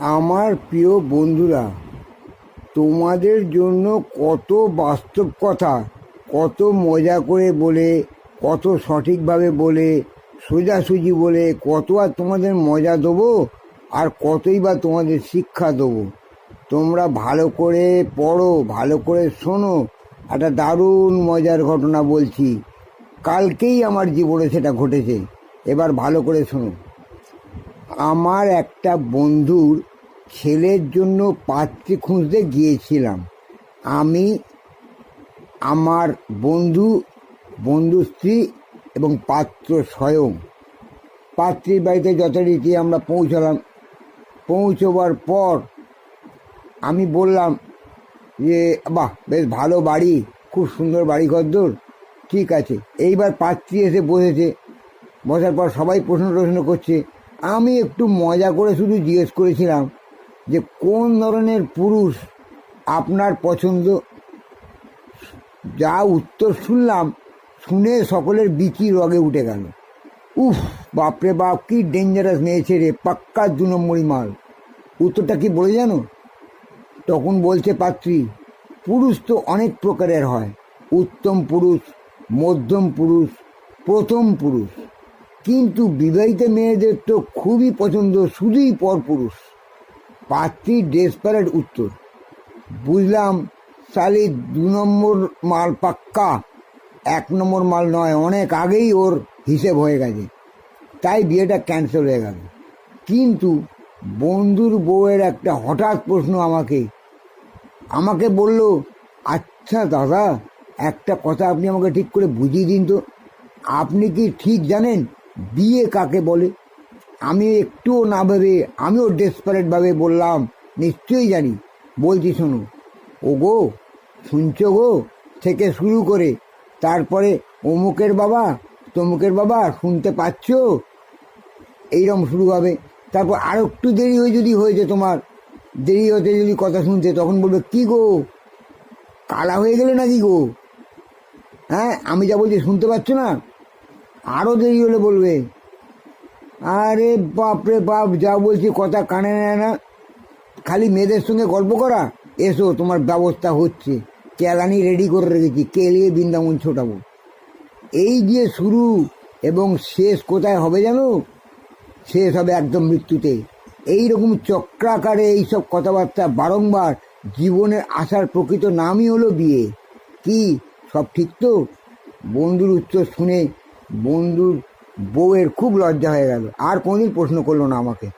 আমার প্রিয় বন্ধুরা, তোমাদের জন্য কত বাস্তব কথা, কত মজা করে বলে, কত সঠিকভাবে বলে, সোজাসুজি বলে কত আর তোমাদের মজা দেবো আর কতই বা তোমাদের শিক্ষা দেবো। তোমরা ভালো করে পড়ো, ভালো করে শোনো, একটা দারুণ মজার ঘটনা বলছি। কালকেই আমার জীবনে সেটা ঘটেছে, এবার ভালো করে শোনো। আমার একটা বন্ধুর ছেলের জন্য পাত্রী খুঁজতে গিয়েছিলাম। আমি, আমার বন্ধু বন্ধু স্ত্রী এবং পাত্র স্বয়ং। পাত্রীর বাড়িতে যথারীতি আমরা পৌঁছালাম। পৌঁছবার পর আমি বললাম যে, বাহ, বেশ ভালো বাড়ি, খুব সুন্দর বাড়ি ঘরদোর ঠিক আছে। এইবার পাত্রী এসে বসেছে। বসার পর সবাই প্রশ্ন টশ্ন করছে আমি একটু মজা করে শুধু জিজ্ঞেস করেছিলাম যে কোন ধরনের পুরুষ আপনার পছন্দ? যা উত্তর শুনলাম, শুনে সকলের বিচি রগে উঠে গেল। উফ, বাপরে বাপ, কি ডেঞ্জারাস নিয়েছে রে, পাক্কা দু নম্বরই মাল। উত্তরটা কি বলে জানো? তখন বলছে পাত্রী, পুরুষ তো অনেক প্রকারের হয়। উত্তম পুরুষ, মধ্যম পুরুষ, প্রথম পুরুষ। কিন্তু বিবাহিত মেয়েদের তো খুবই পছন্দ শুধুই পর পুরুষ পাত্রীর ডেসপারেট উত্তর। বুঝলাম সালি দু নম্বর মাল পাক্কা, এক নম্বর মাল নয়, অনেক আগেই ওর হিসেব হয়ে গেছে। তাই বিয়েটা ক্যান্সেল হয়ে গেল। কিন্তু বন্ধুর বউয়ের একটা হঠাৎ প্রশ্ন আমাকে। আমাকে বলল আচ্ছা দাদা, একটা কথা আপনি আমাকে ঠিক করে বুঝিয়ে দিন তো। আপনি কি ঠিক জানেন বিয়ে কাকে বলে? আমি একটুও না ভেবে, আমিও ডেসপারেটভাবে বললাম, নিশ্চয়ই জানি। বলছি, শোনো ও গো শুনছো গো? থেকে শুরু করে, তারপরে অমুকের বাবা, তমুকের বাবা শুনতে পাচ্ছ? এইরকম শুরু হবে। তারপর আর একটু দেরি হয়ে যদি হয়েছে তোমার, দেরি হতে যদি কথা শুনছে, তখন বলবে, কি গো? কালা হয়ে গেলে নাকি গো? হ্যাঁ আমি যা বলছি শুনতে পাচ্ছ না? আরও দেরি হলে বলবে। আরে বাপরে বাপ, যা বলছি কথা কানে নেয় না। খালি মেয়েদের সঙ্গে গল্প করা? এসো, তোমার ব্যবস্থা হচ্ছে। কেলানি রেডি করে রেখেছি। কেলিয়ে বৃন্দাবন ছোটাবো। এই যে শুরু এবং শেষ কোথায় হবে জানো? শেষ হবে একদম মৃত্যুতে। এই রকম চক্রাকারে এইসব কথাবার্তা বারংবার জীবনের আসার প্রকৃত নামই হলো বিয়ে। কি, সব ঠিক তো? বন্ধুর উত্তর শুনে বন্ধুর বউয়ের খুব লজ্জা হয়ে গেল। আর কোনদিন প্রশ্ন করল না আমাকে।